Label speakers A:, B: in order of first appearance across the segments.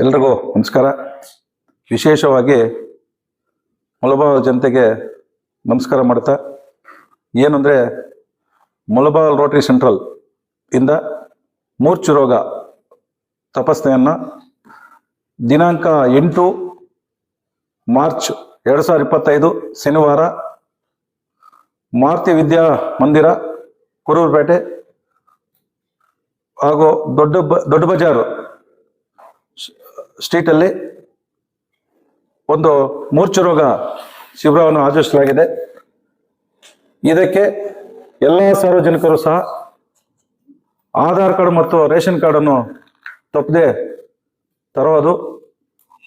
A: ಎಲ್ರಿಗೂ ನಮಸ್ಕಾರ. ವಿಶೇಷವಾಗಿ ಮುಳಬಾಲ್ ಜನತೆಗೆ ನಮಸ್ಕಾರ ಮಾಡ್ತಾ, ಏನಂದರೆ ಮುಳಬಾಲ್ ರೋಟರಿ ಸೆಂಟ್ರಲ್ ಇಂದ ಮೂರ್ಛು ರೋಗ ತಪಾಸಣೆಯನ್ನು ದಿನಾಂಕ ಎಂಟು ಮಾರ್ಚ್ ಎರಡು ಸಾವಿರದ ಇಪ್ಪತ್ತೈದು ಶನಿವಾರ ಮಾರುತಿ ವಿದ್ಯಾ ಮಂದಿರ, ಕುರೂರುಪೇಟೆ ಹಾಗೂ ದೊಡ್ಡ ದೊಡ್ಡ ಬಜಾರು ಸ್ಟ್ರೀಟಲ್ಲಿ ಒಂದು ಮೂರ್ಛೆ ರೋಗ ಶಿಬಿರವನ್ನು ಆಯೋಜಿಸಲಾಗಿದೆ. ಇದಕ್ಕೆ ಎಲ್ಲ ಸಾರ್ವಜನಿಕರು ಸಹ ಆಧಾರ್ ಕಾರ್ಡ್ ಮತ್ತು ರೇಷನ್ ಕಾರ್ಡನ್ನು ತಪ್ಪದೆ ತರೋದು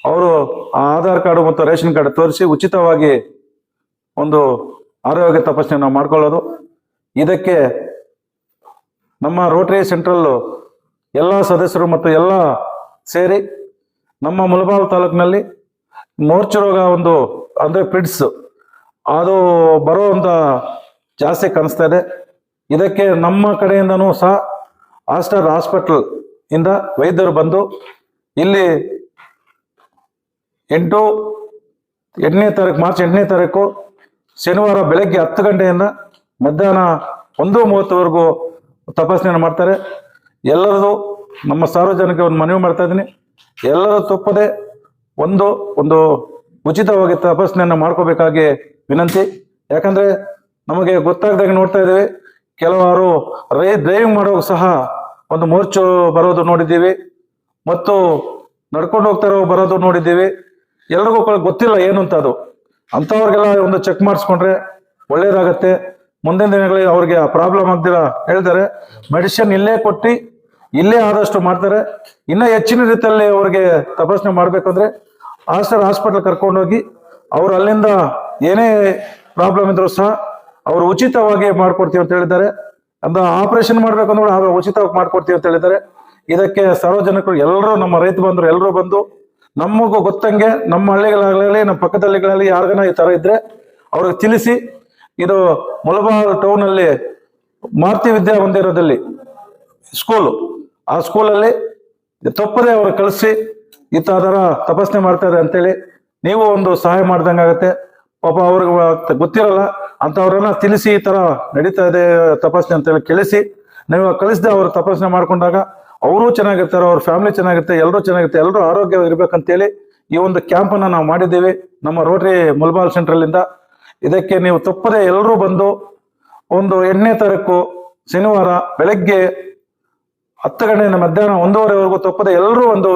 A: ಅವರು ಆ ಆಧಾರ್ ಕಾರ್ಡು ಮತ್ತು ರೇಷನ್ ಕಾರ್ಡ್ ತೋರಿಸಿ ಉಚಿತವಾಗಿ ಒಂದು ಆರೋಗ್ಯ ತಪಾಸಣೆಯನ್ನು ಮಾಡ್ಕೊಳ್ಳೋದು. ಇದಕ್ಕೆ ನಮ್ಮ ರೋಟರಿ ಸೆಂಟ್ರಲ್ಲು ಎಲ್ಲ ಸದಸ್ಯರು ಮತ್ತು ಎಲ್ಲ ಸೇರಿ ನಮ್ಮ ಮುಲಬಾಲ್ ತಾಲೂಕಿನಲ್ಲಿ ಮೋರ್ಚ ರೋಗ ಒಂದು, ಅಂದರೆ ಪಿಡ್ಸ್ ಅದು ಬರೋವಂಥ ಜಾಸ್ತಿ ಕಾಣಿಸ್ತಾ ಇದೆ. ಇದಕ್ಕೆ ನಮ್ಮ ಕಡೆಯಿಂದನೂ ಸಹ ಆಸ್ಟರ್ ಹಾಸ್ಪಿಟಲ್ ಇಂದ ವೈದ್ಯರು ಬಂದು ಇಲ್ಲಿ ಎಂಟು, ಎಂಟನೇ ತಾರೀಕು, ಮಾರ್ಚ್ ಎಂಟನೇ ತಾರೀಕು ಶನಿವಾರ ಬೆಳಗ್ಗೆ ಹತ್ತು ಗಂಟೆಯಿಂದ ಮಧ್ಯಾಹ್ನ ಒಂದು ಮೂವತ್ತುವರೆಗೂ ತಪಾಸಣೆಯನ್ನು ಮಾಡ್ತಾರೆ. ಎಲ್ಲರದು ನಮ್ಮ ಸಾರ್ವಜನಿಕ ಒಂದು ಮನವಿ ಮಾಡ್ತಾ ಇದ್ದೀನಿ. ಎಲ್ಲರೂ ತಪ್ಪದೆ ಒಂದು ಒಂದು ಉಚಿತವಾಗಿ ತಪಾಸಣೆಯನ್ನು ಮಾಡ್ಕೋಬೇಕಾಗಿ ವಿನಂತಿ. ಯಾಕಂದ್ರೆ ನಮಗೆ ಗೊತ್ತಾಗ್ದಾಗ ನೋಡ್ತಾ ಇದ್ದೀವಿ, ಕೆಲವರು ರೈ, ಡ್ರೈವಿಂಗ್ ಮಾಡುವಾಗ ಸಹ ಒಂದು ಮೋರ್ಚು ಬರೋದು ನೋಡಿದ್ದೀವಿ. ಮತ್ತು ನಡ್ಕೊಂಡು ಹೋಗ್ತಾರೋ ಬರೋದು ನೋಡಿದ್ದೀವಿ. ಎಲ್ರಿಗೂ ಗೊತ್ತಿಲ್ಲ ಏನು ಅಂತ ಅದು. ಅಂಥವ್ರಿಗೆಲ್ಲ ಒಂದು ಚೆಕ್ ಮಾಡಿಸ್ಕೊಂಡ್ರೆ ಒಳ್ಳೇದಾಗತ್ತೆ. ಮುಂದಿನ ದಿನಗಳಲ್ಲಿ ಅವ್ರಿಗೆ ಪ್ರಾಬ್ಲಮ್ ಆಗ್ದಿರ ಹೇಳ್ತಾರೆ. ಮೆಡಿಸಿನ್ ಇಲ್ಲೇ ಕೊಟ್ಟು ಇಲ್ಲೇ ಆದಷ್ಟು ಮಾಡ್ತಾರೆ. ಇನ್ನ ಹೆಚ್ಚಿನ ರೀತಿಯಲ್ಲಿ ಅವ್ರಿಗೆ ತಪಾಸಣೆ ಮಾಡ್ಬೇಕಂದ್ರೆ ಆಸ್ಟರ್ ಹಾಸ್ಪಿಟಲ್ ಕರ್ಕೊಂಡೋಗಿ ಅವ್ರು ಅಲ್ಲಿಂದ ಏನೇ ಪ್ರಾಬ್ಲಮ್ ಇದ್ರು ಸಹ ಅವರು ಉಚಿತವಾಗಿ ಮಾಡ್ಕೊಡ್ತೀವಿ ಅಂತ ಹೇಳಿದ್ದಾರೆ. ಅಂದ್ರೆ ಆಪರೇಷನ್ ಮಾಡ್ಬೇಕಂದ್ರೆ ಉಚಿತವಾಗಿ ಮಾಡ್ಕೊಡ್ತೀವಿ ಅಂತ ಹೇಳಿದ್ದಾರೆ. ಇದಕ್ಕೆ ಸಾರ್ವಜನಿಕರು ಎಲ್ಲರೂ, ನಮ್ಮ ರೈತ ಬಂದರು ಎಲ್ಲರೂ ಬಂದು ನಮಗೂ ಗೊತ್ತಂಗೆ ನಮ್ಮ ಹಳ್ಳಿಗಳಾಗಲಿ, ನಮ್ಮ ಪಕ್ಕದ ಹಳ್ಳಿಗಳಲ್ಲಿ ಯಾರಿಗನ ಈ ತರ ಇದ್ರೆ ಅವ್ರಿಗೆ ತಿಳಿಸಿ ಇದು ಮುಲಬಾರ್ ಟೌನ್ ಅಲ್ಲಿ ಮಾರುತಿ ವಿದ್ಯಾ ಮಂದಿರದಲ್ಲಿ ಸ್ಕೂಲು ಆ ಸ್ಕೂಲಲ್ಲಿ ತಪ್ಪದೆ ಅವರು ಕಳಿಸಿ ಈ ತಪಸ್ನೆ ತಪಾಸಣೆ ಮಾಡ್ತಾರೆ ಅಂತೇಳಿ ನೀವು ಒಂದು ಸಹಾಯ ಮಾಡ್ದಂಗಾಗತ್ತೆ ಪಾಪ ಅವ್ರಿಗೆ ಗೊತ್ತಿರಲ್ಲ, ಅಂಥವ್ರನ್ನ ತಿಳಿಸಿ ಈ ಥರ ನಡೀತಾ ಇದೆ ತಪಾಸಣೆ ಅಂತೇಳಿ ಕೇಳಿಸಿ, ನೀವು ಕಳಿಸ್ದೆ ಅವ್ರು ತಪಾಸಣೆ ಮಾಡ್ಕೊಂಡಾಗ ಅವರು ಚೆನ್ನಾಗಿರ್ತಾರೆ, ಅವ್ರ ಫ್ಯಾಮಿಲಿ ಚೆನ್ನಾಗಿರುತ್ತೆ, ಎಲ್ಲರೂ ಚೆನ್ನಾಗಿರುತ್ತೆ, ಎಲ್ಲರೂ ಆರೋಗ್ಯ ಇರ್ಬೇಕಂತೇಳಿ ಈ ಒಂದು ಕ್ಯಾಂಪ್ ಅನ್ನ ನಾವು ಮಾಡಿದ್ದೀವಿ. ನಮ್ಮ ರೋಟರಿ ಮುಲ್ಬಾಲ್ ಸೆಂಟ್ರಲಿಂದ ಇದಕ್ಕೆ ನೀವು ತಪ್ಪದೆ ಎಲ್ಲರೂ ಬಂದು ಒಂದು ಎಂಟನೇ ತಾರೀಕು ಶನಿವಾರ ಬೆಳಗ್ಗೆ ಹತ್ತು ಗಂಟೆಯಿಂದ ಮಧ್ಯಾಹ್ನ ಒಂದೂವರೆವರೆಗೂ ತಪ್ಪದೆ ಎಲ್ಲರೂ ಒಂದು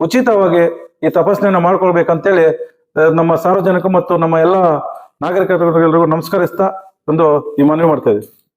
A: ಉಚಿತವಾಗಿ ಈ ತಪಾಸಣೆಯನ್ನು ಮಾಡ್ಕೊಳ್ಬೇಕಂತೇಳಿ ನಮ್ಮ ಸಾರ್ವಜನಿಕ ಮತ್ತು ನಮ್ಮ ಎಲ್ಲ ನಾಗರಿಕರಿಗೂ ನಮಸ್ಕರಿಸ್ತಾ ಒಂದು ಈ ಮನವಿ ಮಾಡ್ತಾ ಇದ್ದೀವಿ